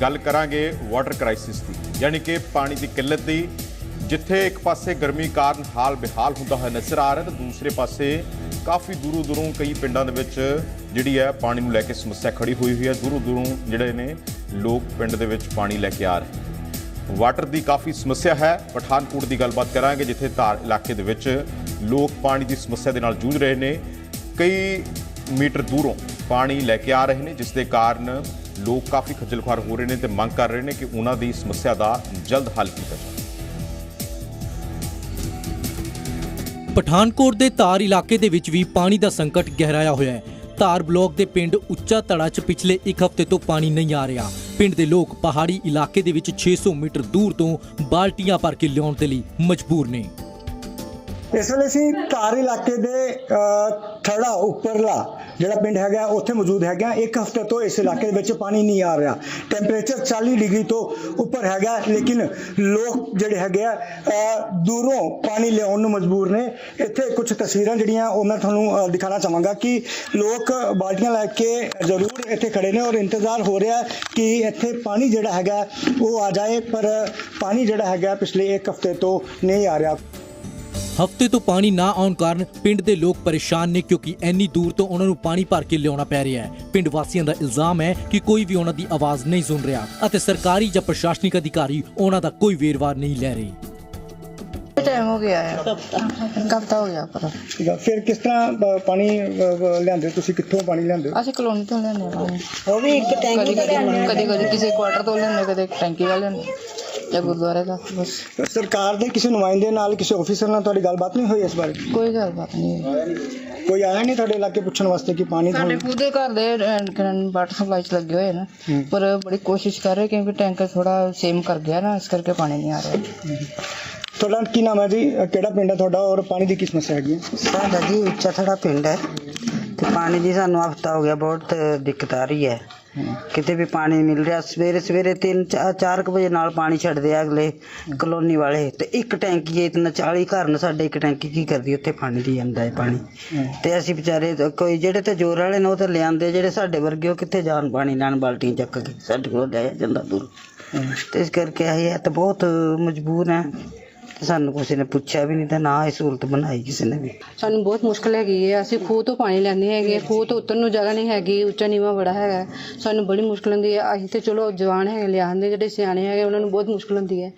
ਗੱਲ ਕਰਾਂਗੇ water crisis ਦੀ, ਯਾਨੀ ਕਿ ਪਾਣੀ ਦੀ ਕਿੱਲਤ ਦੀ। ਜਿੱਥੇ ਇੱਕ ਪਾਸੇ ਗਰਮੀ ਕਾਰਨ ਹਾਲ ਬਿਹਾਲ ਹੁੰਦਾ ਹੋਇਆ ਨਜ਼ਰ ਆ ਰਿਹਾ, ਤਾਂ ਦੂਸਰੇ ਪਾਸੇ ਕਾਫੀ ਦੂਰੋਂ ਦੂਰੋਂ ਕਈ ਪਿੰਡਾਂ ਦੇ ਵਿੱਚ ਜਿਹੜੀ ਹੈ ਪਾਣੀ ਨੂੰ ਲੈ ਕੇ ਸਮੱਸਿਆ ਖੜੀ ਹੋਈ ਹੋਈ ਹੈ। ਦੂਰੋਂ ਦੂਰੋਂ ਜਿਹੜੇ ਨੇ ਲੋਕ ਪਿੰਡ ਦੇ ਵਿੱਚ ਪਾਣੀ ਲੈ ਕੇ ਆ ਰਹੇ ਵਾਟਰ ਦੀ ਕਾਫੀ ਸਮੱਸਿਆ ਹੈ। ਪਠਾਨਕੋਟ ਦੀ ਗੱਲਬਾਤ ਕਰਾਂਗੇ, ਜਿੱਥੇ ਧਾਰ ਇਲਾਕੇ ਦੇ ਵਿੱਚ ਲੋਕ ਪਾਣੀ ਦੀ ਸਮੱਸਿਆ ਦੇ ਨਾਲ ਜੂਝ ਰਹੇ ਨੇ। ਕਈ ਮੀਟਰ ਦੂਰੋਂ ਪਾਣੀ ਲੈ ਕੇ ਆ ਰਹੇ ਨੇ, ਜਿਸ ਦੇ ਕਾਰਨ ਲੋਕ ਕਾਫੀ ਖੱਜਲ ਖੁਆਰ ਹੋ ਰਹੇ ਨੇ ਤੇ ਮੰਗ ਕਰ ਰਹੇ ਨੇ ਕਿ ਉਹਨਾਂ ਦੀ ਸਮੱਸਿਆ ਦਾ ਜਲਦ ਹੱਲ ਕੀਤਾ ਜਾਵੇ। ਪਠਾਨਕੋਟ ਦੇ ਧਾਰ ਇਲਾਕੇ ਦੇ ਵਿੱਚ ਵੀ ਪਾਣੀ ਦਾ ਸੰਕਟ ਗਹਿਰਾਇਆ ਹੋਇਆ ਹੈ। ਧਾਰ ਬਲਾਕ ਦੇ ਪਿੰਡ ਉੱਚਾ ਤੜਾ 'ਚ ਪਿਛਲੇ ਇੱਕ ਹਫ਼ਤੇ ਤੋਂ ਪਾਣੀ ਨਹੀਂ ਆ ਰਿਹਾ। ਪਿੰਡ ਦੇ ਲੋਕ ਪਹਾੜੀ ਇਲਾਕੇ ਦੇ ਵਿੱਚ 600 ਮੀਟਰ ਦੂਰ ਤੋਂ ਬਾਲਟੀਆਂ ਭਰ ਕੇ ਲਿਆਉਣ ਦੇ ਲਈ ਮਜਬੂਰ ਨੇ। ਇਸ ਵੇਲੇ ਅਸੀਂ ਧਾਰ ਇਲਾਕੇ ਦੇ ਥੜਾ ਉੱਪਰਲਾ ਜਿਹੜਾ ਪਿੰਡ ਹੈਗਾ ਉੱਥੇ ਮੌਜੂਦ ਹੈਗਾ। ਇੱਕ ਹਫ਼ਤੇ ਤੋਂ ਇਸ ਇਲਾਕੇ ਦੇ ਵਿੱਚ ਪਾਣੀ ਨਹੀਂ ਆ ਰਿਹਾ। ਟੈਂਪਰੇਚਰ 40 ਡਿਗਰੀ ਤੋਂ ਉੱਪਰ ਹੈਗਾ ਲੇਕਿਨ ਲੋਕ ਜਿਹੜੇ ਹੈਗੇ ਆ ਦੂਰੋਂ ਪਾਣੀ ਲਿਆਉਣ ਨੂੰ ਮਜਬੂਰ ਨੇ। ਇੱਥੇ ਕੁਝ ਤਸਵੀਰਾਂ ਜਿਹੜੀਆਂ ਉਹ ਮੈਂ ਤੁਹਾਨੂੰ ਅ, ਦਿਖਾਣਾ ਚਾਹਾਂਗਾ ਕਿ ਲੋਕ ਬਾਲਟੀਆਂ ਲੈ ਕੇ ਜ਼ਰੂਰ ਇੱਥੇ ਖੜੇ ਨੇ ਔਰ ਇੰਤਜ਼ਾਰ ਹੋ ਰਿਹਾ ਕਿ ਇੱਥੇ ਪਾਣੀ ਜਿਹੜਾ ਹੈਗਾ ਉਹ ਆ ਜਾਏ। ਪਰ ਪਾਣੀ ਜਿਹੜਾ ਹੈਗਾ ਪਿਛਲੇ ਇੱਕ ਹਫ਼ਤੇ ਤੋਂ ਨਹੀਂ ਆ ਰਿਹਾ। ਹਫ਼ਤੇ ਤੋਂ ਪਾਣੀ ਨਾ ਆਉਣ ਕਾਰਨ ਪਿੰਡ ਦੇ ਲੋਕ ਪਰੇਸ਼ਾਨ ਨੇ ਕਿਉਂਕਿ ਐਨੀ ਦੂਰ ਤੋਂ ਉਹਨਾਂ ਨੂੰ ਪਾਣੀ ਭਰ ਕੇ ਲਿਆਉਣਾ ਪੈ ਰਿਹਾ ਹੈ। ਪਿੰਡ ਵਾਸੀਆਂ ਦਾ ਇਲਜ਼ਾਮ ਹੈ ਕਿ ਕੋਈ ਵੀ ਉਹਨਾਂ ਦੀ ਆਵਾਜ਼ ਨਹੀਂ ਸੁਣ ਰਿਹਾ ਅਤੇ ਸਰਕਾਰੀ ਜਾਂ ਪ੍ਰਸ਼ਾਸਨਿਕ ਅਧਿਕਾਰੀ ਉਹਨਾਂ ਦਾ ਕੋਈ ਵੇਰਵਾ ਨਹੀਂ ਲੈ ਰਹੇ। ਟਾਈਮ ਹੋ ਗਿਆ ਹੈ ਕਪਤਾ ਹੋ ਗਿਆ ਪਰ। ਫਿਰ ਕਿਸ ਤਰ੍ਹਾਂ ਪਾਣੀ ਲਿਆਂਦੇ ਤੁਸੀਂ? ਕਿੱਥੋਂ ਪਾਣੀ ਲਿਆਂਦੇ ਹੋ? ਅਸੀਂ ਕਲੋਨੀ ਤੋਂ ਲੈਣੇ ਆ ਉਹ ਵੀ ਇੱਕ ਟੈਂਕੀ ਜਾਂ ਗੁਰਦੁਆਰੇ ਦਾ ਬਸ। ਸਰਕਾਰ ਦੇ ਕਿਸੇ ਨੁਮਾਇੰਦੇ ਨਾਲ ਕਿਸੇ ਅਫੀਸਰ ਨਾਲ ਤੁਹਾਡੀ ਗੱਲਬਾਤ ਨਹੀਂ ਹੋਈ ਇਸ ਬਾਰੇ? ਕੋਈ ਗੱਲਬਾਤ ਨਹੀਂ ਹੈ। ਕੋਈ ਆਇਆ ਨਹੀਂ ਤੁਹਾਡੇ ਇਲਾਕੇ ਪੁੱਛਣ ਵਾਸਤੇ ਕਿ ਪਾਣੀ ਸਾਡੇ ਤੁਹਾਨੂੰ ਖੁਦ ਦੇ ਘਰ ਦੇ ਕਰਨ ਵਾਟਰ ਸਪਲਾਈ ਚ ਲੱਗੇ ਹੋਏ ਨਾ। ਹੂੰ। ਪਰ ਬੜੀ ਕੋਸ਼ਿਸ਼ ਕਰ ਰਹੇ ਕਿਉਂਕਿ ਟੈਂਕਰ ਥੋੜਾ ਸੇਮ ਕਰ ਗਿਆ ਨਾ ਇਸ ਕਰਕੇ ਪਾਣੀ ਨਹੀਂ ਆ ਰਿਹਾ। ਤੁਹਾਡਾ ਕੀ ਨਾਮ ਹੈ ਜੀ? ਅ, ਕਿਹੜਾ ਪਿੰਡ ਹੈ ਤੁਹਾਡਾ ਔਰ ਪਾਣੀ ਦੀ ਕੀ ਸਮੱਸਿਆ ਹੈਗੀ ਹੈ? ਸਾਡਾ ਜੀ ਉੱਚਾ ਥੜਾ ਪਿੰਡ ਹੈ ਤੇ ਪਾਣੀ ਦੀ ਸਾਨੂੰ ਹਫਤਾ ਹੋ ਗਿਆ ਬਹੁਤ ਦਿੱਕਤ ਆ ਰਹੀ ਹੈ। ਕਿਤੇ ਵੀ ਪਾਣੀ ਮਿਲ ਰਿਹਾ। ਸਵੇਰੇ ਸਵੇਰੇ 3 4 ਵਜੇ ਨਾਲ ਪਾਣੀ ਛੱਡਦੇ ਆ ਅਗਲੇ ਕਲੋਨੀ ਵਾਲੇ। ਤੇ ਇੱਕ ਟੈਂਕੀ ਹੈ ਇਤਨਾ 40 ਘਰ ਨੇ ਸਾਡੇ ਇੱਕ ਟੈਂਕੀ ਕੀ ਕਰਦੀ ਉੱਥੇ ਪਾਣੀ ਦੀ ਜਾਂਦਾ ਹੈ ਪਾਣੀ। ਤੇ ਅਸੀਂ ਵਿਚਾਰੇ ਕੋਈ ਜਿਹੜੇ ਤੇ ਜ਼ੋਰ ਵਾਲੇ ਨੇ ਉਹ ਤਾਂ ਲਿਆਂਦੇ ਜਿਹੜੇ ਸਾਡੇ ਵਰਗੇ ਉਹ ਕਿੱਥੇ ਜਾਣ ਪਾਣੀ ਲੈਣ ਬਾਲਟੀਆਂ ਚੱਕ ਕੇ। ਸਾਡੇ ਕੋਲ ਲਿਆਇਆ ਜਾਂਦਾ ਦੂਰ। ਤੇ ਇਸ ਕਰਕੇ ਇਹ ਤਾਂ ਬਹੁਤ ਮਜਬੂਰ ਹਾਂ। ਤੇ ਸਾਨੂੰ ਕਿਸੇ ਨੇ ਪੁੱਛਿਆ ਵੀ ਨਹੀਂ ਤੇ ਨਾ ਇਹ ਸਹੂਲਤ ਬਣਾਈ ਕਿਸੇ ਨੇ ਵੀ। ਸਾਨੂੰ ਬਹੁਤ ਮੁਸ਼ਕਲ ਹੈਗੀ ਹੈ। ਅਸੀਂ ਖੂਹ ਤੋਂ ਪਾਣੀ ਲੈਂਦੇ ਹੈਗੇ ਖੂਹ ਤੋਂ ਉਤਰਨ ਨੂੰ ਜਗ੍ਹਾ ਨਹੀਂ ਹੈਗੀ ਉੱਚਾ ਨੀਵਾਂ ਬੜਾ ਹੈਗਾ। ਸਾਨੂੰ ਬੜੀ ਮੁਸ਼ਕਲ ਹੁੰਦੀ ਹੈ। ਅਸੀਂ ਤੇ ਚਲੋ ਜਵਾਨ ਹੈਗੇ ਲਿਆਉਂਦੇ ਜਿਹੜੇ ਸਿਆਣੇ ਹੈਗੇ ਉਹਨਾਂ ਨੂੰ ਬਹੁਤ ਮੁਸ਼ਕਲ ਹੁੰਦੀ ਹੈ।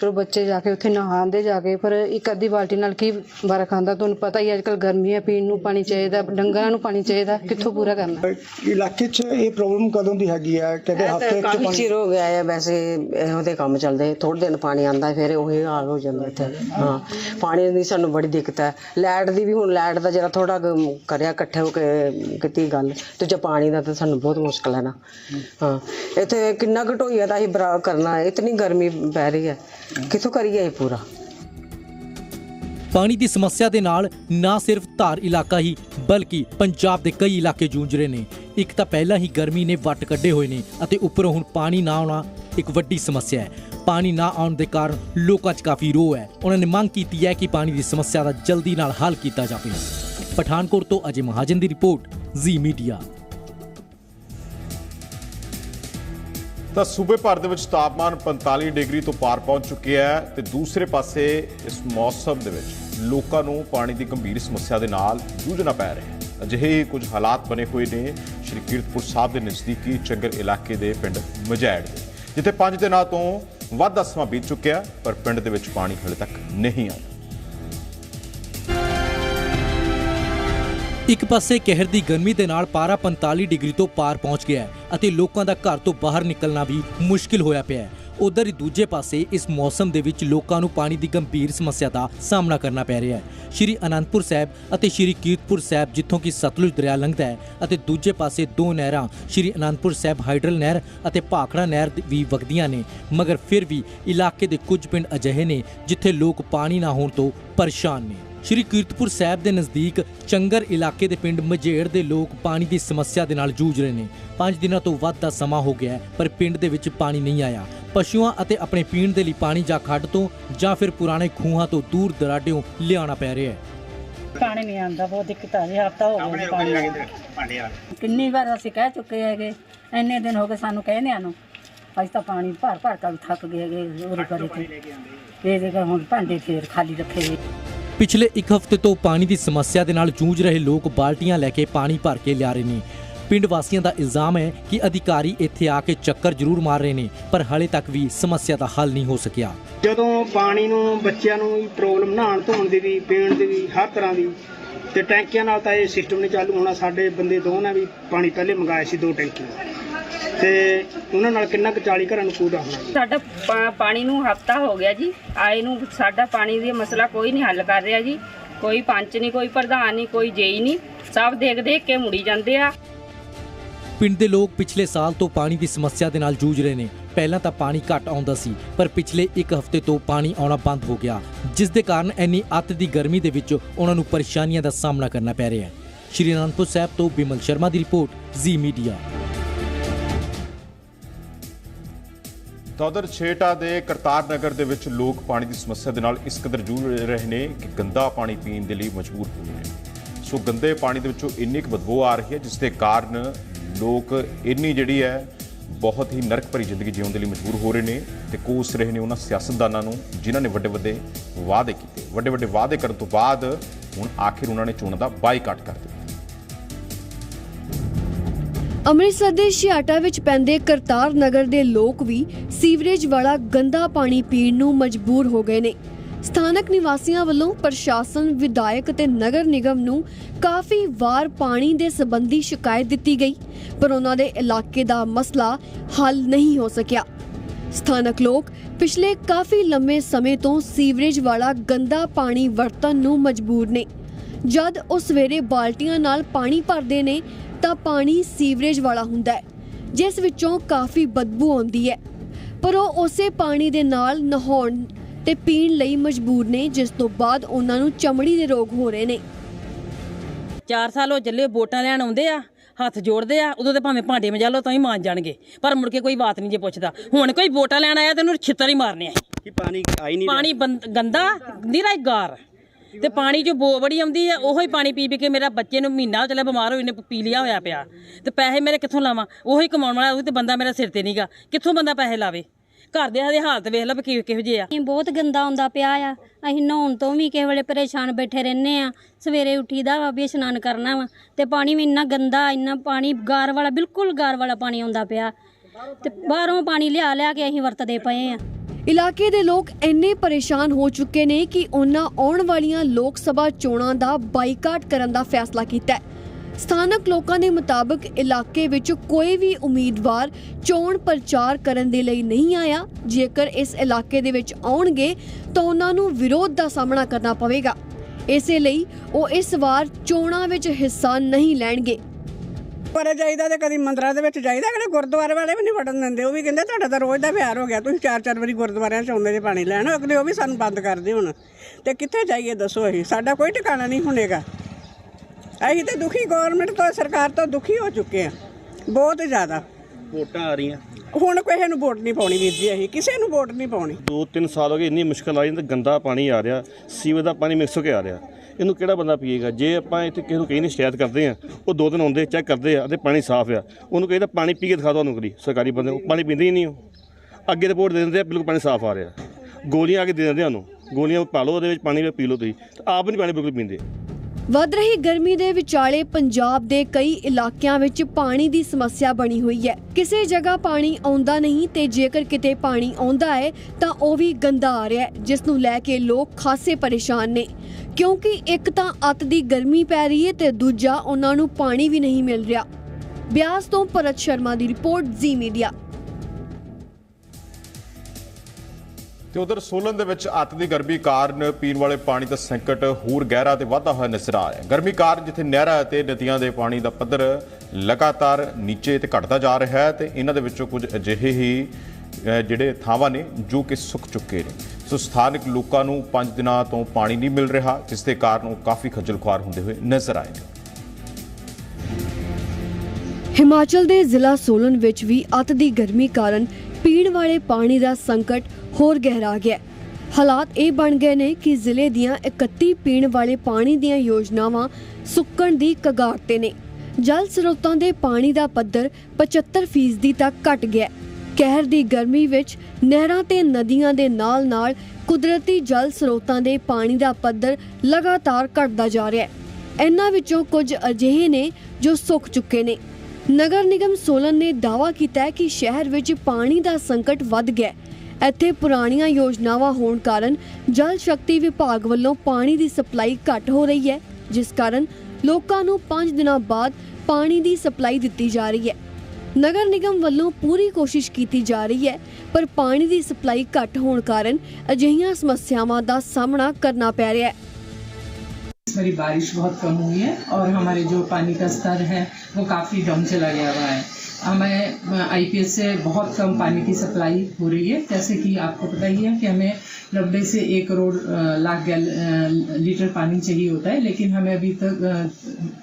ਫਿਰ ਬੱਚੇ ਜਾ ਕੇ ਉੱਥੇ ਨਹਾਉਂਦੇ ਜਾ ਕੇ ਪਰ ਇੱਕ ਅੱਧੀ ਬਾਲਟੀ ਨਾਲ ਕੀ ਬਾਰਾ ਖਾਂਦਾ? ਤੁਹਾਨੂੰ ਪਤਾ ਹੀ ਅੱਜ ਕੱਲ ਗਰਮੀ ਹੈ ਪੀਣ ਨੂੰ ਪਾਣੀ ਚਾਹੀਦਾ ਡੰਗਰਾਂ ਨੂੰ ਪਾਣੀ ਚਾਹੀਦਾ। ਕਿੱਥੋਂ ਪੂਰਾ ਕਰਨਾ? ਇਲਾਕੇ 'ਚ ਇਹ ਪ੍ਰੋਬਲਮ ਕਦੋਂ ਦੀ ਹੈਗੀ ਹੈ? ਕਹਿੰਦੇ ਹਫ਼ਤੇ 'ਚ ਪਾਣੀ ਚਿਰ ਹੋ ਗਿਆ ਹੈ ਵੈਸੇ ਇਹੋ ਦੇ ਕੰਮ ਚੱਲਦੇ। ਥੋੜੇ ਦਿਨ ਪਾਣੀ ਆਂਦਾ ਫਿਰ ਉਹੀ ਹਾਲ ਹੋ ਜਾਂਦਾ। ਇੱਥੇ। ਹਾਂ, ਪਾਣੀ ਦੀ ਸਾਨੂੰ ਬੜੀ ਦਿੱਕਤ ਹੈ। ਲਾਈਟ ਦੀ ਵੀ ਹੁਣ ਲਾਈਟ ਦਾ ਜਿਹੜਾ ਥੋੜਾ ਕਰਿਆ ਇਕੱਠੇ ਹੋ ਕੇ, ਕੀਤੀ ਗੱਲ, ਤੇ ਜੇ ਪਾਣੀ ਦਾ ਤਾਂ ਸਾਨੂੰ ਬਹੁਤ ਮੁਸ਼ਕਲ ਹੈ ਨਾ। ਹਾਂ, ਇੱਥੇ ਕਿੰਨਾ ਘਟੋਈਆ ਦਾ ਹੀ ਬਰਾ ਕਰਨਾ ਹੈ, ਇਤਨੀ ਗਰਮੀ ਪੈ ਰਹੀ ਹੈ। ਕਿੱਥੋਂ ਕਰੀਏ ਇਹ ਪੂਰਾ? ਪਾਣੀ ਦੀ ਸਮੱਸਿਆ ਦੇ ਨਾਲ ਨਾ ਸਿਰਫ ਧਾਰ ਇਲਾਕਾ ਹੀ, ਬਲਕਿ ਪੰਜਾਬ ਦੇ ਕਈ ਇਲਾਕੇ ਜੂਝ ਰਹੇ ਨੇ। ਇੱਕ ਤਾਂ ਪਹਿਲਾਂ ਹੀ ਗਰਮੀ ਨੇ ਵੱਟ ਕੱਢੇ ਹੋਏ ਨੇ, ਅਤੇ ਉੱਪਰੋਂ ਹੁਣ ਪਾਣੀ ਨਾ ਆਉਣਾ ਇੱਕ ਵੱਡੀ ਸਮੱਸਿਆ ਹੈ। ਪਾਣੀ ਨਾ ਆਉਣ ਦੇ ਕਾਰਨ ਲੋਕਾਂ 'ਚ ਕਾਫੀ ਰੋਹ ਹੈ। ਉਹਨਾਂ ਨੇ ਮੰਗ ਕੀਤੀ ਹੈ ਕਿ ਪਾਣੀ ਦੀ ਸਮੱਸਿਆ ਦਾ ਜਲਦੀ ਨਾਲ ਹੱਲ ਕੀਤਾ ਜਾਵੇ। ਪਠਾਨਕੋਟ ਤੋਂ ਅਜੇ ਮਹਾਜਨ ਦੀ ਰਿਪੋਰਟ, ਜ਼ੀ ਮੀਡੀਆ। ਤਾਂ ਸੂਬੇ ਭਰ ਦੇ ਵਿੱਚ ਤਾਪਮਾਨ 45 ਡਿਗਰੀ ਤੋਂ ਪਾਰ ਪਹੁੰਚ ਚੁੱਕਿਆ ਹੈ ਤੇ ਦੂਸਰੇ ਪਾਸੇ ਇਸ ਮੌਸਮ ਦੇ ਵਿੱਚ ਲੋਕਾਂ ਨੂੰ ਪਾਣੀ ਦੀ ਗੰਭੀਰ ਸਮੱਸਿਆ ਦੇ ਨਾਲ ਜੂਝਣਾ ਪੈ ਰਿਹਾ ਹੈ। ਅਜਿਹੇ ਕੁਝ ਹਾਲਾਤ ਬਣੇ ਹੋਏ ਨੇ ਸ਼੍ਰੀ ਕੀਰਤਪੁਰ ਸਾਹਿਬ ਦੇ ਨਜ਼ਦੀਕੀ ਚੰਗਰ ਇਲਾਕੇ ਦੇ ਪਿੰਡ ਮਜੈੜ ਦੇ, ਜਿੱਥੇ ਪੰਜ ਦਿਨਾਂ ਤੋਂ ਵੱਧ ਦਾ ਸਮਾਂ ਬੀਤ ਚੁੱਕਿਆ ਪਰ ਪਿੰਡ ਦੇ ਵਿੱਚ ਪਾਣੀ ਹਲੇ ਤੱਕ ਨਹੀਂ ਆਇਆ। ਇੱਕ ਪਾਸੇ ਕਹਿਰ ਦੀ ਗਰਮੀ ਦੇ ਨਾਲ ਪਾਰਾ 45 ਡਿਗਰੀ ਤੋਂ ਪਾਰ ਪਹੁੰਚ ਗਿਆ ਹੈ ਅਤੇ ਲੋਕਾਂ ਦਾ ਘਰ ਤੋਂ ਬਾਹਰ ਨਿਕਲਣਾ ਵੀ ਮੁਸ਼ਕਿਲ ਹੋਇਆ ਪਿਆ ਹੈ। ਉਧਰ ਹੀ ਦੂਜੇ ਪਾਸੇ ਇਸ ਮੌਸਮ ਦੇ ਵਿੱਚ ਲੋਕਾਂ ਨੂੰ ਪਾਣੀ ਦੀ ਗੰਭੀਰ ਸਮੱਸਿਆ ਦਾ ਸਾਹਮਣਾ ਕਰਨਾ ਪੈ ਰਿਹਾ ਹੈ। ਸ਼੍ਰੀ ਅਨੰਦਪੁਰ ਸਾਹਿਬ ਅਤੇ ਸ਼੍ਰੀ ਕੀਰਤਪੁਰ ਸਾਹਿਬ, ਜਿੱਥੋਂ ਕਿ ਸਤਲੁਜ ਦਰਿਆ ਲੰਘਦਾ ਹੈ ਅਤੇ ਦੂਜੇ ਪਾਸੇ ਦੋ ਨਹਿਰਾਂ, ਸ਼੍ਰੀ ਅਨੰਦਪੁਰ ਸਾਹਿਬ ਹਾਈਡਰਲ ਨਹਿਰ ਅਤੇ ਭਾਖੜਾ ਨਹਿਰ ਵੀ ਵਗਦੀਆਂ ਨੇ। ਮਗਰ ਫਿਰ ਵੀ ਇਲਾਕੇ ਦੇ ਕੁਝ ਪਿੰਡ ਅਜਿਹੇ ਨੇ, ਜਿੱਥੇ ਲੋਕ ਪਾਣੀ ਨਾ ਹੋਣ ਤੋਂ ਪਰੇਸ਼ਾਨ ਨੇ। ਸ਼੍ਰੀ ਕੀਰਤਪੁਰ ਸਾਹਿਬ ਦੇ ਨਜ਼ਦੀਕ ਚੰਗਰ ਇਲਾਕੇ ਦੇ ਪਿੰਡ ਮਝੇੜ ਦੇ ਲੋਕ ਪਾਣੀ ਦੀ ਸਮੱਸਿਆ ਦੇ ਨਾਲ ਜੂਝ ਰਹੇ ਨੇ। 5 ਦਿਨਾਂ ਤੋਂ ਵੱਧ ਦਾ ਸਮਾਂ ਹੋ ਗਿਆ ਪਰ ਪਿੰਡ ਦੇ ਵਿੱਚ ਪਾਣੀ ਨਹੀਂ ਆਇਆ। ਪਸ਼ੂਆਂ ਅਤੇ ਆਪਣੇ ਪੀਣ ਦੇ ਲਈ ਪਾਣੀ ਜਾਂ ਖੱਡ ਤੋਂ ਜਾਂ ਫਿਰ ਪੁਰਾਣੇ ਖੂਹਾਂ ਤੋਂ ਦੂਰ ਦਰਾਡਿਓਂ ਲਿਆਉਣਾ ਪੈ ਰਿਹਾ ਹੈ। ਪਾਣੀ ਨਹੀਂ ਆਉਂਦਾ ਬਹੁਤ ਦਿੱਕਤ ਆ ਰਹੀ ਹੈ ਹਫਤਾ ਹੋ ਗਿਆ ਪਾਣੀ ਕਿੰਨੀ ਵਾਰ ਅਸੀਂ ਕਹਿ ਚੁੱਕੇ ਹੈਗੇ ਇੰਨੇ ਦਿਨ ਹੋ ਗਏ ਸਾਨੂੰ ਕਹਿੰਦਿਆਂ ਨੂੰ ਅਸੀਂ ਤਾਂ ਪਾਣੀ ਭਰ ਭਰ ਕੇ ਵੀ ਥੱਕ ਗਏ ਗਏ ਉਰੇ ਪਰੇ ਤੇ ਇਹ ਜਗ੍ਹਾ ਹੁਣ ਭਾਂਡੇ ਫੇਰ ਖਾਲੀ ਰੱਖੇ ਹੋਏ। ਪਿਛਲੇ ਇੱਕ ਹਫ਼ਤੇ ਤੋਂ ਪਾਣੀ ਦੀ ਸਮੱਸਿਆ ਦੇ ਨਾਲ ਜੂਝ ਰਹੇ ਲੋਕ ਬਾਲਟੀਆਂ ਲੈ ਕੇ ਪਾਣੀ ਭਰ ਕੇ ਲਿਆ ਰਹੇ ਨੇ। ਪਿੰਡ ਵਾਸੀਆਂ ਦਾ ਇਲਜ਼ਾਮ ਹੈ ਕਿ ਅਧਿਕਾਰੀ ਇੱਥੇ ਆ ਕੇ ਚੱਕਰ ਜ਼ਰੂਰ ਮਾਰ ਰਹੇ ਨੇ, ਪਰ ਹਾਲੇ ਤੱਕ ਵੀ ਸਮੱਸਿਆ ਦਾ ਹੱਲ ਨਹੀਂ ਹੋ ਸਕਿਆ। ਜਦੋਂ ਪਾਣੀ ਨੂੰ, ਬੱਚਿਆਂ ਨੂੰ ਵੀ ਪ੍ਰੋਬਲਮ ਨਹਾਉਣ ਧੋਣ ਦੀ ਵੀ, ਪੀਣ ਦੀ ਵੀ, ਹਰ ਤਰ੍ਹਾਂ ਦੀ, ਤੇ ਟੈਂਕੀਆਂ ਨਾਲ ਤਾਂ ਇਹ ਸਿਸਟਮ ਨਹੀਂ ਚਾਲੂ ਹੋਣਾ, ਸਾਡੇ ਬੰਦੇ ਦੋ ਨੇ ਵੀ ਪਾਣੀ ਪਹਿਲੇ ਮੰਗਾਏ ਸੀ, ਦੋ ਟੈਂਕੀਆਂ। ਤੇ ਉਹਨਾਂ ਨਾਲ ਕਿੰਨਾ ਕੁ 40 ਘਰਾਂ ਨੂੰ ਪੂਰਾ ਹੋਣਾ ਸਾਡਾ ਪਾ- ਪਾਣੀ ਨੂੰ ਹਫਤਾ ਹੋ ਗਿਆ ਜੀ। ਆਏ ਨੂੰ ਸਾਡਾ ਪਾਣੀ ਦੀ ਮਸਲਾ ਕੋਈ ਨਹੀਂ ਹੱਲ ਕਰ ਰਿਹਾ ਜੀ। ਕੋਈ ਪੰਚ ਨਹੀਂ ਕੋਈ ਪ੍ਰਧਾਨ ਨਹੀਂ ਕੋਈ ਜੇਈ ਨਹੀਂ। ਸਭ ਦੇਖ ਦੇਖ ਕੇ ਮੁੜੀ ਜਾਂਦੇ ਆ। ਪਿੰਡ ਦੇ ਲੋਕ ਪਿਛਲੇ ਸਾਲ ਤੋਂ ਪਾਣੀ ਦੀ ਸਮੱਸਿਆ ਦੇ ਨਾਲ ਜੂਝ ਰਹੇ ਨੇ। ਪਹਿਲਾਂ ਤਾਂ ਪਾਣੀ ਘੱਟ ਆਉਂਦਾ ਸੀ ਪਰ ਪਿਛਲੇ ਇੱਕ ਹਫ਼ਤੇ ਤੋਂ ਪਾਣੀ ਆਉਣਾ ਬੰਦ ਹੋ ਗਿਆ। ਜਿਸ ਦੇ ਕਾਰਨ ਇੰਨੀ ਅੱਤ ਦੀ ਗਰਮੀ ਦੇ ਵਿੱਚ ਉਹਨਾਂ ਨੂੰ ਪਰੇਸ਼ਾਨੀਆਂ ਦਾ ਸਾਹਮਣਾ ਕਰਨਾ ਪੈ ਰਿਹਾ ਹੈ। ਸ਼੍ਰੀ ਅਨੰਦਪੁਰ ਸਾਹਿਬ ਤੋਂ ਬਿਮਲ ਸ਼ਰਮਾ ਦੀ ਰਿਪੋਰਟ ਜ਼ੀ ਮੀਡੀਆ। ਤਾਂ ਉਧਰ ਛੇਟਾ ਦੇ ਕਰਤਾਰ ਨਗਰ ਦੇ ਵਿੱਚ ਲੋਕ ਪਾਣੀ ਦੀ ਸਮੱਸਿਆ ਦੇ ਨਾਲ ਇਸ ਕਦਰ ਜੂਝ ਰਹੇ ਨੇ ਕਿ ਗੰਦਾ ਪਾਣੀ ਪੀਣ ਦੇ ਲਈ ਮਜਬੂਰ ਹੋ ਰਹੇ ਨੇ। ਸੋ ਗੰਦੇ ਪਾਣੀ ਦੇ ਵਿੱਚੋਂ ਇੰਨੀ ਕੁ ਬਦਬੂ ਆ ਰਹੀ ਹੈ, ਜਿਸ ਦੇ ਕਾਰਨ ਲੋਕ ਇੰਨੀ ਜਿਹੜੀ ਹੈ, ਬਹੁਤ ਹੀ ਨਰਕ ਭਰੀ ਜ਼ਿੰਦਗੀ ਜਿਉਣ ਦੇ ਲਈ ਮਜਬੂਰ ਹੋ ਰਹੇ ਨੇ ਤੇ ਕੋਸ ਰਹੇ ਨੇ ਉਹਨਾਂ ਸਿਆਸਤਦਾਨਾਂ ਨੂੰ, ਜਿਨ੍ਹਾਂ ਨੇ ਵੱਡੇ ਵੱਡੇ ਵਾਅਦੇ ਕੀਤੇ। ਵੱਡੇ ਵੱਡੇ ਵਾਅਦੇ ਕਰਨ ਤੋਂ ਬਾਅਦ ਹੁਣ ਆਖਿਰ ਉਹਨਾਂ ਨੇ ਚੋਣਾਂ ਦਾ ਬਾਈਕਾਟ ਕਰ ਦਿੱਤਾ। ਅੰਮ੍ਰਿਤਸਰ ਦੇ ਛਿਆਟਾ ਵਿੱਚ ਪੈਂਦੇ ਕਰਤਾਰ ਨਗਰ ਦੇ ਲੋਕ ਵੀ ਸੀਵਰੇਜ ਵਾਲਾ ਗੰਦਾ ਪਾਣੀ ਪੀਣ ਨੂੰ ਮਜਬੂਰ ਹੋ ਗਏ ਨੇ। ਸਥਾਨਕ ਨਿਵਾਸੀਆਂ ਵੱਲੋਂ ਪ੍ਰਸ਼ਾਸਨ, ਵਿਧਾਇਕ ਅਤੇ ਨਗਰ ਨਿਗਮ ਨੂੰ ਕਾਫੀ ਵਾਰ ਪਾਣੀ ਦੇ ਸੰਬੰਧੀ ਸ਼ਿਕਾਇਤ ਦਿੱਤੀ ਗਈ, ਪਰ ਉਹਨਾਂ ਦੇ ਇਲਾਕੇ ਦਾ ਮਸਲਾ ਹੱਲ ਨਹੀਂ ਹੋ ਸਕਿਆ। ਸਥਾਨਕ ਲੋਕ ਪਿਛਲੇ ਕਾਫੀ ਲੰਮੇ ਸਮੇਂ ਤੋਂ ਸੀਵਰੇਜ ਵਾਲਾ ਗੰਦਾ ਪਾਣੀ ਵਰਤਣ ਨੂੰ ਮਜਬੂਰ ਨੇ। ਜਦ ਉਹ ਸਵੇਰੇ ਬਾਲਟੀਆਂ ਨਾਲ ਪਾਣੀ ਭਰਦੇ ਨੇ ਤਾਂ ਪਾਣੀ ਸੀਵਰੇਜ ਵਾਲਾ ਹੁੰਦਾ ਹੈ ਜਿਸ ਵਿੱਚੋਂ ਕਾਫੀ ਬਦਬੂ ਆਉਂਦੀ ਹੈ। ਪਰ ਉਹ ਉਸੇ ਪਾਣੀ ਦੇ ਨਾਲ ਨਹਾਉਣ ਤੇ ਪੀਣ ਲਈ ਮਜਬੂਰ ਨੇ ਜਿਸ ਤੋਂ ਬਾਅਦ ਉਹਨਾਂ ਨੂੰ ਚਮੜੀ ਦੇ ਰੋਗ ਹੋ ਰਹੇ ਨੇ। 4 ਸਾਲ ਹੋ ਚੱਲੇ ਵੋਟਾਂ ਲੈਣ ਆਉਂਦੇ ਆ ਹੱਥ ਜੋੜਦੇ ਆ ਉਦੋਂ ਤੇ ਭਾਵੇਂ ਭਾਂਡੇ ਮਜਾ ਲਓ ਤਾਂ ਹੀ ਮਾਨ ਜਾਣਗੇ। ਪਰ ਮੁੜ ਕੇ ਕੋਈ ਬਾਤ ਨਹੀਂ ਜੇ ਪੁੱਛਦਾ। ਹੁਣ ਕੋਈ ਵੋਟਾਂ ਲੈਣ ਆਇਆ ਤੇ ਉਹਨੂੰ ਛਿੱਤਰ ਹੀ ਮਾਰਨੇ ਆ ਕਿ ਪਾਣੀ ਆਈ ਨਹੀਂ ਪਾਣੀ ਗੰਦਾ ਨਿਰਾ ਹੀ ਗਾਰ। ਤੇ ਪਾਣੀ ਜੋ ਬੋ ਬੜੀ ਆਉਂਦੀ ਆ, ਉਹੋ ਹੀ ਪਾਣੀ ਪੀ ਪੀ ਕੇ ਮੇਰਾ ਬੱਚੇ ਨੂੰ ਮਹੀਨਾ ਚੱਲੇ ਬਿਮਾਰ ਹੋਈ ਨੇ, ਪੀ ਲਿਆ ਹੋਇਆ ਪਿਆ। ਤੇ ਪੈਸੇ ਮੇਰੇ ਕਿੱਥੋਂ ਲਾਵਾਂ? ਉਹੀ ਕਮਾਉਣ ਵਾਲਾ, ਉਹ ਤੇ ਬੰਦਾ ਮੇਰਾ ਸਿਰ ਤੇ ਨਹੀਂਗਾ ਕਿੱਥੋਂ ਬੰਦਾ ਪੈਸੇ ਲਾਵੇ? ਘਰ ਦੇ ਦੇ ਹਾਲਤ ਵੇਖ ਲਓ ਵੀ ਕਿਹੋ ਜਿਹੇ ਆ। ਬਹੁਤ ਗੰਦਾ ਆਉਂਦਾ ਪਿਆ ਆ। ਅਸੀਂ ਨਹਾਉਣ ਤੋਂ ਵੀ ਕਿਸੇ ਵੇਲੇ ਪਰੇਸ਼ਾਨ ਬੈਠੇ ਰਹਿੰਦੇ ਆ। ਸਵੇਰੇ ਉੱਠੀਦਾ ਵਾ ਵੀ ਇਸ਼ਨਾਨ ਕਰਨਾ ਵਾ। ਤੇ ਪਾਣੀ ਵੀ ਇੰਨਾ ਗੰਦਾ, ਇੰਨਾ ਪਾਣੀ ਗਾਰ ਵਾਲਾ, ਬਿਲਕੁਲ ਗਾਰ ਵਾਲਾ ਪਾਣੀ ਆਉਂਦਾ ਪਿਆ। ਤੇ ਬਾਹਰੋਂ ਪਾਣੀ ਲਿਆ ਲਿਆ ਕੇ ਅਸੀਂ ਵਰਤਦੇ ਪਏ ਆ। ਇਲਾਕੇ ਦੇ ਲੋਕ ਇੰਨੇ ਪਰੇਸ਼ਾਨ ਹੋ ਚੁੱਕੇ ਨੇ ਕਿ ਉਹਨਾਂ ਆਉਣ ਵਾਲੀਆਂ ਲੋਕ ਸਭਾ ਚੋਣਾਂ ਦਾ ਬਾਈਕਾਟ ਕਰਨ ਦਾ ਫੈਸਲਾ ਕੀਤਾ ਹੈ। ਸਥਾਨਕ ਲੋਕਾਂ ਦੇ ਮੁਤਾਬਕ ਇਲਾਕੇ ਵਿੱਚ ਕੋਈ ਵੀ ਉਮੀਦਵਾਰ ਚੋਣ ਪ੍ਰਚਾਰ ਕਰਨ ਦੇ ਲਈ ਨਹੀਂ ਆਇਆ। ਜੇਕਰ ਇਸ ਇਲਾਕੇ ਦੇ ਵਿੱਚ ਆਉਣਗੇ, ਤਾਂ ਉਹਨਾਂ ਨੂੰ ਵਿਰੋਧ ਦਾ ਸਾਹਮਣਾ ਕਰਨਾ ਪਵੇਗਾ। ਇਸੇ ਲਈ ਉਹ ਇਸ ਵਾਰ ਚੋਣਾਂ ਵਿੱਚ ਹਿੱਸਾ ਨਹੀਂ ਲੈਣਗੇ। ਪਰ ਜਾਈਦਾ ਤੇ ਕਦੀ ਮੰਦਰਾਂ ਦੇ ਵਿੱਚ ਜਾਈਦਾ ਕਿਹੜੇ ਗੁਰਦੁਆਰੇ ਵਾਲੇ ਵੀ ਨਹੀਂ ਵੜਨ ਦਿੰਦੇ। ਉਹ ਵੀ ਕਹਿੰਦੇ ਤੁਹਾਡਾ ਤਾਂ ਰੋਜ਼ ਦਾ ਵਿਹਾਰ ਹੋ ਗਿਆ ਤੁਸੀਂ ਚਾਰ ਚਾਰ ਵਾਰੀ ਗੁਰਦੁਆਰਿਆਂ 'ਚ ਆਉਂਦੇ ਜੇ ਪਾਣੀ ਲੈਣ ਅਗਲੇ ਉਹ ਵੀ ਸਾਨੂੰ ਬੰਦ ਕਰਦੇ ਹੁਣ। ਤੇ ਕਿੱਥੇ ਜਾਈਏ ਦੱਸੋ ਅਸੀਂ? ਸਾਡਾ ਕੋਈ ਟਿਕਾਣਾ ਨਹੀਂ ਹੁਣੇਗਾ ਅਸੀਂ ਤੇ ਦੁਖੀ ਗਵਰਨਮੈਂਟ ਤੋਂ ਸਰਕਾਰ ਤੋਂ ਦੁਖੀ ਹੋ ਚੁੱਕੇ ਆ ਬਹੁਤ ਜ਼ਿਆਦਾ। ਵੋਟਾਂ ਆ ਰਹੀਆਂ। ਹੁਣ ਕਿਸੇ ਨੂੰ ਵੋਟ ਨਹੀਂ ਪਾਉਣੀ ਵੀਰ ਜੀ ਅਸੀਂ ਕਿਸੇ ਨੂੰ ਵੋਟ ਨਹੀਂ ਪਾਉਣੀ। ਦੋ ਤਿੰਨ ਸਾਲ ਹੋ ਗਏ ਇੰਨੀ ਮੁਸ਼ਕਲ ਆ ਜਾਂਦੀ ਗੰਦਾ ਪਾਣੀ ਆ ਰਿਹਾ ਸੀਵਰ ਦਾ ਪਾਣੀ ਮਿਕਸ ਹੋ ਕੇ ਆ ਰਿਹਾ। ਇਹਨੂੰ ਕਿਹੜਾ ਬੰਦਾ ਪੀਏਗਾ? ਜੇ ਆਪਾਂ ਇੱਥੇ ਕਿਸੇ ਨੂੰ ਕਹੀ ਨਹੀਂ ਸ਼ਿਕਾਇਤ ਕਰਦੇ ਆ ਉਹ ਦੋ ਦਿਨ ਆਉਂਦੇ ਚੈੱਕ ਕਰਦੇ ਆ, ਅਤੇ ਪਾਣੀ ਸਾਫ਼ ਆ, ਉਹਨੂੰ ਕਹਿੰਦਾ ਪਾਣੀ ਪੀ ਕੇ ਦਿਖਾ ਤੁਹਾਨੂੰ ਕਰੀ ਸਰਕਾਰੀ ਬੰਦੇ ਉਹ ਪਾਣੀ ਪੀਂਦੇ ਹੀ ਨਹੀਂ ਉਹ। ਅੱਗੇ ਰਿਪੋਰਟ ਦੇ ਦਿੰਦੇ ਆ, ਬਿਲਕੁਲ ਪਾਣੀ ਸਾਫ਼ ਆ ਰਿਹਾ। ਗੋਲੀਆਂ ਆ ਕੇ ਦੇ ਦਿੰਦੇ ਆ ਉਹਨੂੰ। ਗੋਲੀਆਂ ਪਾ ਲਓ, ਉਹਦੇ ਵਿੱਚ ਪਾਣੀ ਪੀ ਲਓ ਤੁਸੀਂ। ਤੇ ਆਪ ਨਹੀਂ ਪਾਣੀ ਬਿਲਕੁਲ ਪੀਂਦੇ। ਵੱਧ ਰਹੀ ਗਰਮੀ ਦੇ ਵਿਚਾਲੇ ਪੰਜਾਬ ਦੇ ਕਈ ਇਲਾਕਿਆਂ ਵਿੱਚ ਪਾਣੀ ਦੀ ਸਮੱਸਿਆ ਬਣੀ ਹੋਈ ਹੈ। ਕਿਸੇ ਜਗ੍ਹਾ ਪਾਣੀ ਆਉਂਦਾ ਨਹੀਂ ਤੇ ਜੇਕਰ ਕਿਤੇ ਪਾਣੀ ਆਉਂਦਾ ਹੈ, ਤਾਂ ਉਹ ਵੀ ਗੰਦਾ ਆ ਰਿਹਾ ਹੈ, ਜਿਸ ਨੂੰ ਲੈ ਕੇ ਲੋਕ ਖਾਸੇ ਪਰੇਸ਼ਾਨ ਨੇ। ਕਿਉਂਕਿ ਇੱਕ ਤਾਂ ਅੱਤ ਦੀ ਗਰਮੀ ਪੈ ਰਹੀ ਹੈ ਤੇ ਦੂਜਾ ਉਹਨਾਂ ਨੂੰ ਪਾਣੀ ਵੀ ਨਹੀਂ ਮਿਲ ਰਿਹਾ। ਬਿਆਸ ਤੋਂ ਪਰਤ ਸ਼ਰਮਾ ਦੀ ਰਿਪੋਰਟ, ਜ਼ੀ ਮੀਡੀਆ। ਤੇ ਉਧਰ ਸੋਲਨ ਦੇ ਵਿੱਚ ਅੱਤ ਦੀ ਗਰਮੀ ਕਾਰਨ ਪੀਣ ਵਾਲੇ ਪਾਣੀ ਦਾ ਸੰਕਟ ਹੋਰ ਗਹਿਰਾ ਤੇ ਵਾਧਾ ਹੋਇਆ ਨਜ਼ਰ ਆ ਰਿਹਾ ਹੈ। ਗਰਮੀ ਕਾਰਨ ਜਿੱਥੇ ਨਹਿਰਾਂ ਅਤੇ ਨਦੀਆਂ ਦੇ ਪਾਣੀ ਦਾ ਪੱਧਰ ਲਗਾਤਾਰ ਨੀਚੇ ਤੇ ਘਟਦਾ ਜਾ ਰਿਹਾ ਹੈ ਤੇ ਇਹਨਾਂ ਦੇ ਵਿੱਚੋਂ ਕੁਝ ਅਜਿਹੇ ਹੀ ਜਿਹੜੇ ਥਾਵਾਂ ਨੇ ਜੋ ਕਿ ਸੁੱਕ ਚੁੱਕੇ ਨੇ। ਸੋ ਸਥਾਨਕ ਲੋਕਾਂ ਨੂੰ 5 ਦਿਨਾਂ ਤੋਂ ਪਾਣੀ ਨਹੀਂ ਮਿਲ ਰਿਹਾ, ਜਿਸ ਦੇ ਕਾਰਨ ਉਹ ਕਾਫੀ ਖੱਜਲ ਖੁਆਰ ਹੁੰਦੇ ਹੋਏ ਨਜ਼ਰ ਆਏ ਨੇ। ਹਿਮਾਚਲ ਦੇ ਜ਼ਿਲ੍ਹਾ ਸੋਲਨ ਵਿੱਚ ਵੀ ਅੱਤ ਦੀ ਗਰਮੀ ਕਾਰਨ ਪੀਣ ਵਾਲੇ ਪਾਣੀ ਦਾ ਸੰਕਟ ਹੋਰ ਗਹਿਰਾ ਗਿਆ। ਹਾਲਾਤ ਇਹ ਬਣ ਗਏ ਨੇ ਕਿ ਜ਼ਿਲ੍ਹੇ ਦੀਆਂ 31 ਪੀਣ ਵਾਲੇ ਪਾਣੀ ਦੀਆਂ ਯੋਜਨਾਵਾਂ ਸੁੱਕਣ ਦੀ ਕਗਾਰ ਤੇ ਨੇ। ਜਲ ਸਰੋਤਾਂ ਦੇ ਪਾਣੀ ਦਾ ਪੱਧਰ 75% ਤੱਕ ਘਟ ਗਿਆ। ਕਹਿਰ ਦੀ ਗਰਮੀ ਵਿੱਚ ਨਹਿਰਾਂ ਤੇ ਨਦੀਆਂ ਦੇ ਨਾਲ-ਨਾਲ ਕੁਦਰਤੀ ਜਲ ਸਰੋਤਾਂ ਦੇ ਪਾਣੀ ਦਾ ਪੱਧਰ ਲਗਾਤਾਰ ਘਟਦਾ ਜਾ ਰਿਹਾ ਹੈ। ਇਹਨਾਂ ਵਿੱਚੋਂ ਕੁਝ ਅਜਿਹੇ ਨੇ ਜੋ ਸੁੱਕ ਚੁੱਕੇ ਨੇ। ਨਗਰ ਨਿਗਮ ਸੋਲਨ ਨੇ ਦਾਅਵਾ ਕੀਤਾ ਹੈ ਕਿ ਸ਼ਹਿਰ ਵਿੱਚ ਪਾਣੀ ਦਾ ਸੰਕਟ ਵੱਧ ਗਿਆ ਹੈ। ਇੱਥੇ ਪੁਰਾਣੀਆਂ ਯੋਜਨਾਵਾਂ ਹੋਣ ਕਾਰਨ ਜਲ ਸ਼ਕਤੀ ਵਿਭਾਗ ਵੱਲੋਂ ਪਾਣੀ ਦੀ ਸਪਲਾਈ ਘੱਟ ਹੋ ਰਹੀ ਹੈ ਜਿਸ ਕਾਰਨ ਲੋਕਾਂ ਨੂੰ 5 ਦਿਨਾਂ ਬਾਅਦ ਪਾਣੀ ਦੀ ਸਪਲਾਈ ਦਿੱਤੀ ਜਾ ਰਹੀ ਹੈ ਨਗਰ ਨਿਗਮ ਵੱਲੋਂ ਪੂਰੀ ਕੋਸ਼ਿਸ਼ ਕੀਤੀ ਜਾ ਰਹੀ ਹੈ ਪਰ ਪਾਣੀ ਦੀ ਸਪਲਾਈ ਘੱਟ ਹੋਣ ਕਾਰਨ ਅਜਿਹੀਆਂ ਸਮੱਸਿਆਵਾਂ ਦਾ ਸਾਹਮਣਾ ਕਰਨਾ ਪੈ ਰਿਹਾ ਹੈ इस बारी बारिश बहुत कम हुई है और हमारे जो पानी का स्तर है वो काफ़ी डाउन चला गया हुआ है हमें आईपीएस से बहुत कम पानी की सप्लाई हो रही है। जैसे कि आपको पता ही है कि हमें नब्बे से एक करोड़ लाख गैल लीटर पानी चाहिए होता है, लेकिन हमें अभी तक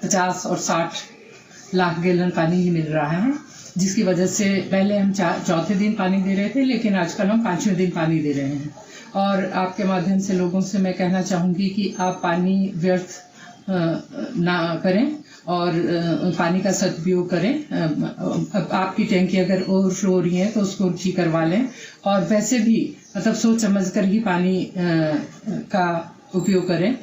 पचास और साठ लाख गैलन पानी ही मिल रहा है, जिसकी वजह से पहले हम चौथे दिन पानी दे रहे थे, लेकिन आजकल हम पाँचवें दिन पानी दे रहे हैं। और आपके माध्यम से लोगों से मैं कहना चाहूँगी कि आप पानी व्यर्थ ना करें। और अ, पानी का सदुपयोग करें अ, अब आपकी टैंकी अगर ओवरफ्लो हो रही है तो उसको ची करवा लें और वैसे भी मतलब सोच समझ कर ही पानी अ, का उपयोग करें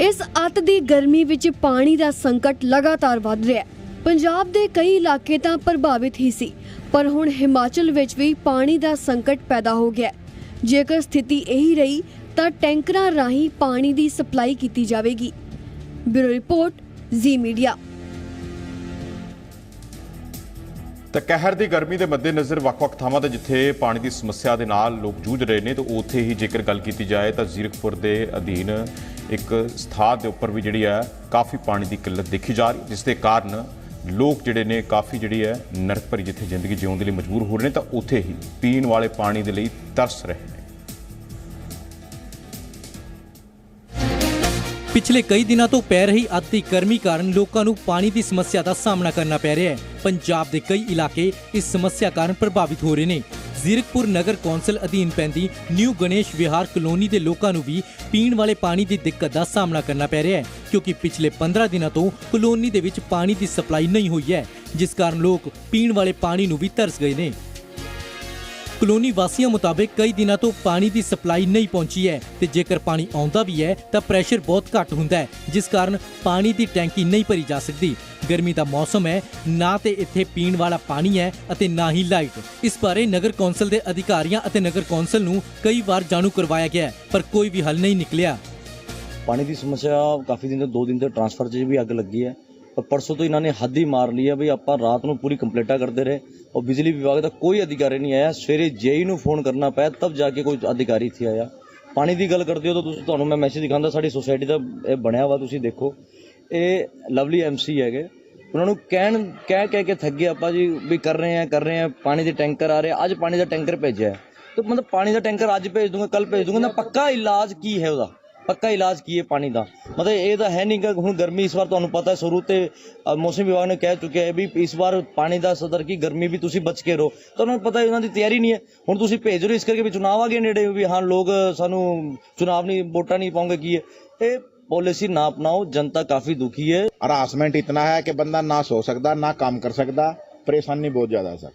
ਇਸ ਅੱਤ ਦੀ ਗਰਮੀ ਵਿੱਚ ਪਾਣੀ ਦਾ ਸੰਕਟ ਲਗਾਤਾਰ ਵੱਧ ਰਿਹਾ ਹੈ ਪੰਜਾਬ ਦੇ ਕਈ ਇਲਾਕੇ ਤਾਂ ਪ੍ਰਭਾਵਿਤ ਹੀ ਸੀ ਪਰ ਹੁਣ ਹਿਮਾਚਲ ਵਿੱਚ ਵੀ ਪਾਣੀ ਦਾ ਸੰਕਟ ਪੈਦਾ ਹੋ ਗਿਆ ਹੈ। ਜੇਕਰ ਸਥਿਤੀ ਇਹੀ ਰਹੀ ਤਾਂ ਟੈਂਕਰਾਂ ਰਾਹੀਂ ਪਾਣੀ ਦੀ ਸਪਲਾਈ ਕੀਤੀ ਜਾਵੇਗੀ ਬਿਊਰੋ ਰਿਪੋਰਟ ਜ਼ੀ ਮੀਡੀਆ ਤਾਂ ਕਹਿਰ ਦੀ ਗਰਮੀ ਦੇ ਮੱਦੇਨਜ਼ਰ ਵੱਖ-ਵੱਖ ਥਾਵਾਂ ਤੇ ਜਿੱਥੇ ਪਾਣੀ ਦੀ ਸਮੱਸਿਆ ਦੇ ਨਾਲ ਲੋਕ ਜੂਝ ਰਹੇ ਨੇ, ਤਾਂ ਉੱਥੇ ਹੀ ਜੇਕਰ ਗੱਲ ਕੀਤੀ ਜਾਏ, ਤਾਂ ਜ਼ੀਰਕਪੁਰ ਦੇ ਅਧੀਨ ਇੱਕ ਸਥਾਨ ਦੇ ਉੱਪਰ ਵੀ ਜਿਹੜੀ ਹੈ, ਕਾਫੀ ਪਾਣੀ ਦੀ ਕਿੱਲਤ ਦੇਖੀ ਜਾ ਰਹੀ, ਜਿਸ ਦੇ ਕਾਰਨ ਲੋਕ ਜਿਹੜੇ ਨੇ ਕਾਫੀ ਜਿਹੜੀ ਹੈ, ਨਰਕ ਭਰੀ ਜਿੱਥੇ ਜ਼ਿੰਦਗੀ ਜਿਉਣ ਦੇ ਲਈ ਮਜਬੂਰ ਹੋ ਰਹੇ ਨੇ, ਤਾਂ ਉੱਥੇ ਹੀ ਪੀਣ ਵਾਲੇ ਪਾਣੀ ਦੇ ਲਈ ਤਰਸ ਰਹੇ ਨੇ। ਪਿਛਲੇ ਕਈ ਦਿਨਾਂ ਤੋਂ ਪੈ ਰਹੀ ਅਤਿ ਗਰਮੀ ਕਾਰਨ ਲੋਕਾਂ ਨੂੰ ਪਾਣੀ ਦੀ ਸਮੱਸਿਆ ਦਾ ਸਾਹਮਣਾ ਕਰਨਾ ਪੈ ਰਿਹਾ ਹੈ। ਪੰਜਾਬ ਦੇ ਕਈ ਇਲਾਕੇ ਇਸ ਸਮੱਸਿਆ ਕਾਰਨ ਪ੍ਰਭਾਵਿਤ ਹੋ ਰਹੇ ਨੇ। ਜ਼ੀਰਕਪੁਰ ਨਗਰ ਕੌਂਸਲ ਅਧੀਨ ਪੈਂਦੀ ਨਿਊ ਗਣੇਸ਼ ਵਿਹਾਰ ਕਲੋਨੀ ਦੇ ਲੋਕਾਂ ਨੂੰ ਵੀ ਪੀਣ ਵਾਲੇ ਪਾਣੀ ਦੀ ਦਿੱਕਤ ਦਾ ਸਾਹਮਣਾ ਕਰਨਾ ਪੈ ਰਿਹਾ ਹੈ, ਕਿਉਂਕਿ ਪਿਛਲੇ 15 ਦਿਨਾਂ ਤੋਂ ਕਲੋਨੀ ਦੇ ਵਿੱਚ ਪਾਣੀ ਦੀ ਸਪਲਾਈ ਨਹੀਂ ਹੋਈ ਹੈ, ਜਿਸ ਕਾਰਨ ਲੋਕ ਪੀਣ ਵਾਲੇ ਪਾਣੀ ਨੂੰ ਵੀ ਤਰਸ ਗਏ ਨੇ। ਕਲੋਨੀ ਵਾਸੀਆਂ ਮੁਤਾਬਕ ਕਈ ਦਿਨਾਂ ਤੋਂ ਪਾਣੀ ਦੀ ਸਪਲਾਈ ਨਹੀਂ ਪਹੁੰਚੀ ਹੈ ਤੇ ਜੇਕਰ ਪਾਣੀ ਆਉਂਦਾ ਵੀ ਹੈ ਤਾਂ ਪ੍ਰੈਸ਼ਰ ਬਹੁਤ ਘੱਟ ਹੁੰਦਾ ਹੈ, ਜਿਸ ਕਾਰਨ ਪਾਣੀ ਦੀ ਟੈਂਕੀ ਨਹੀਂ ਭਰੀ ਜਾ ਸਕਦੀ। ਗਰਮੀ ਦਾ ਮੌਸਮ ਹੈ, ਨਾ ਤੇ ਇੱਥੇ ਪੀਣ ਵਾਲਾ ਪਾਣੀ ਹੈ ਅਤੇ ਨਾ ਹੀ ਲਾਈਟ। ਇਸ ਬਾਰੇ ਨਗਰ ਕੌਂਸਲ ਦੇ ਅਧਿਕਾਰੀਆਂ ਅਤੇ ਨਗਰ ਕੌਂਸਲ ਨੂੰ ਕਈ ਵਾਰ ਜਾਣੂ ਕਰਵਾਇਆ ਗਿਆ ਪਰ ਕੋਈ ਵੀ ਹੱਲ ਨਹੀਂ ਨਿਕਲਿਆ। ਪਾਣੀ ਦੀ ਸਮੱਸਿਆ ਕਾਫੀ ਦਿਨ ਤੋਂ, ਦੋ ਦਿਨ ਤੋਂ ਟਰਾਂਸਫਰ 'ਚ ਵੀ ਅੱਗ ਲੱਗੀ ਹੈ। ਪਰ ਪਰਸੋਂ ਤੋਂ ਇਹਨਾਂ ਨੇ ਹੱਦ ਹੀ ਮਾਰ ਲਈ ਹੈ ਵੀ ਆਪਾਂ ਰਾਤ ਨੂੰ ਪੂਰੀ ਕੰਪਲੀਟਾਂ ਕਰਦੇ ਰਹੇ। ਔਰ ਬਿਜਲੀ ਵਿਭਾਗ ਦਾ ਕੋਈ ਅਧਿਕਾਰੀ ਨਹੀਂ ਆਇਆ। ਸਵੇਰੇ ਜੇਈ ਨੂੰ ਫੋਨ ਕਰਨਾ ਪਿਆ, ਤਬ ਜਾ ਕੇ ਕੋਈ ਅਧਿਕਾਰੀ ਇੱਥੇ ਆਇਆ। ਪਾਣੀ ਦੀ ਗੱਲ ਕਰਦੇ ਹੋ ਤਾਂ ਤੁਸੀਂ ਤੁਹਾਨੂੰ ਮੈਂ ਮੈਸੇਜ ਦਿਖਾਉਂਦਾ, ਸਾਡੀ ਸੁਸਾਇਟੀ ਦਾ ਇਹ ਬਣਿਆ ਵਾ, ਤੁਸੀਂ ਦੇਖੋ। ਇਹ ਲਵਲੀ ਐਮਸੀ ਹੈਗੇ। ਉਹਨਾਂ ਨੂੰ ਕਹਿਣ ਕਹਿ ਕਹਿ ਕੇ ਥੱਕ ਆਪਾਂ ਜੀ, ਵੀ ਕਰ ਰਹੇ ਆ ਕਰ ਰਹੇ ਆ ਪਾਣੀ ਦੇ ਟੈਂਕਰ ਆ ਰਹੇ। ਅੱਜ ਪਾਣੀ ਦਾ ਟੈਂਕਰ ਭੇਜਿਆ ਹੈ। ਮਤਲਬ ਪਾਣੀ ਦਾ ਟੈਂਕਰ ਅੱਜ ਭੇਜ ਦੂੰਗਾ ਕੱਲ ਭੇਜ ਦੂੰਗਾ ਨਾ ਪੱਕਾ ਇਲਾਜ ਕੀ ਹੈ ਉਹਦਾ? ਪੱਕਾ ਇਲਾਜ ਕੀ ਹੈ ਪਾਣੀ ਦਾ ਮਤਲਬ ਇਹ ਤਾਂ ਹੈ ਨਹੀਂ ਕਿ ਹੁਣ ਗਰਮੀ ਇਸ ਵਾਰ ਤੁਹਾਨੂੰ ਪਤਾ ਹੈ ਸ਼ੁਰੂ ਤੇ ਅ, ਮੌਸਮ ਵਿਭਾਗ ਨੇ ਕਹਿ ਚੁੱਕਿਆ ਹੈ ਵੀ ਇਸ ਵਾਰ ਪਾਣੀ ਦਾ ਸਦਰ ਕੀ ਗਰਮੀ ਵੀ ਤੁਸੀਂ ਬਚ ਕੇ ਰਹੋ ਤੁਹਾਨੂੰ ਪਤਾ ਹੈ ਉਹਨਾਂ ਦੀ ਤਿਆਰੀ ਨਹੀਂ ਹੈ ਹੁਣ ਤੁਸੀਂ ਭੇਜ ਰਹੇ ਹੋ ਇਸ ਕਰਕੇ ਵੀ ਚੁਣਾਵ ਆ ਗਏ ਨੇੜੇ ਵੀ ਹਾਂ ਲੋਕ ਸਾਨੂੰ ਚੁਣਾਵ ਨਹੀਂ ਵੋਟਾਂ ਨਹੀਂ ਪਾਉਂਗੇ ਕੀ ਹੈ ਇਹ पॉलिसी ना अपनाओ जनता काफी दुखी है हरासमेंट इतना है कि बंदा ना सो सकता ना काम कर सकता परेशानी बहुत ज्यादा है सर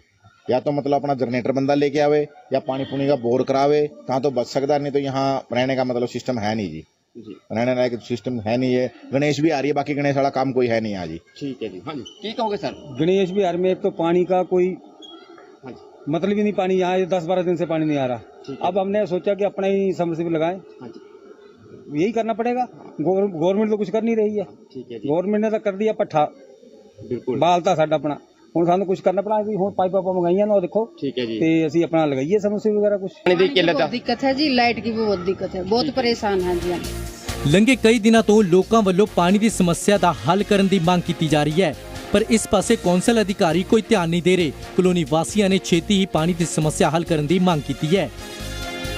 या तो मतलब अपना जनरेटर बंदा लेके आवे या पानी पुनी का बोर करावे कहाँ तो बच सकता नहीं तो यहाँ रहने का मतलब सिस्टम है नहीं जी। रहने लायक सिस्टम है नहीं है। गणेश भी आ रही है बाकी गणेश वाला काम कोई है नहीं आज ठीक है जी। हाँ जी। ठीक होगा सर? गणेश भी आ रही एक तो पानी का कोई हाँ मतलब ही नहीं पानी यहाँ दस बारह दिन से पानी नहीं आ रहा। अब हमने सोचा कि अपना ही समरसिबल लगाए। हाँ यही करना पड़ेगा। गवर्नमेंट तो कुछ कर नहीं रही है। हाँ, गवर्नमेंट ने तो कर दिया पट्ठा। बालता सा अपना। ਹੁਣ ਸਾਨੂੰ ਕੁਝ ਕਰਨਾ ਪੈਣਾ ਵੀ ਹੁਣ ਪਾਈਪਾਂ ਆਪਾਂ ਮੰਗਾਈਆਂ ਨਾ ਉਹ ਦੇਖੋ ठीक है जी ਤੇ ਅਸੀਂ ਆਪਣਾ ਲਗਾਈਏ ਸਮਰਸੇ ਵਗੈਰਾ ਕੁਝ पानी की की किल्लत बहुत दिक्कत है जी लाइट की भी बहुत दिक्कत है बहुत परेशान हैं जी हम ਲੰਘੇ ਕਈ ਦਿਨਾਂ ਤੋਂ ਲੋਕਾਂ ਵੱਲੋਂ ਪਾਣੀ ਦੀ ਸਮੱਸਿਆ ਦਾ ਹੱਲ ਕਰਨ ਦੀ ਮੰਗ ਕੀਤੀ ਜਾ ਰਹੀ ਹੈ ਪਰ ਇਸ ਪਾਸੇ ਕੌਂਸਲ ਅਧਿਕਾਰੀ ਕੋਈ ਧਿਆਨ ਨਹੀਂ ਦੇ ਰਹੇ ਕਲੋਨੀ ਵਾਸੀਆਂ ਨੇ ਛੇਤੀ ਹੀ ਪਾਣੀ ਦੀ ਸਮੱਸਿਆ ਹੱਲ ਕਰਨ ਦੀ ਮੰਗ ਕੀਤੀ ਹੈ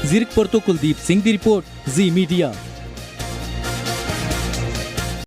ਜ਼ਿਰਕਪੁਰ ਤੋਂ ਕੁਲਦੀਪ ਸਿੰਘ ਦੀ ਰਿਪੋਰਟ ਜ਼ੀ ਮੀਡੀਆ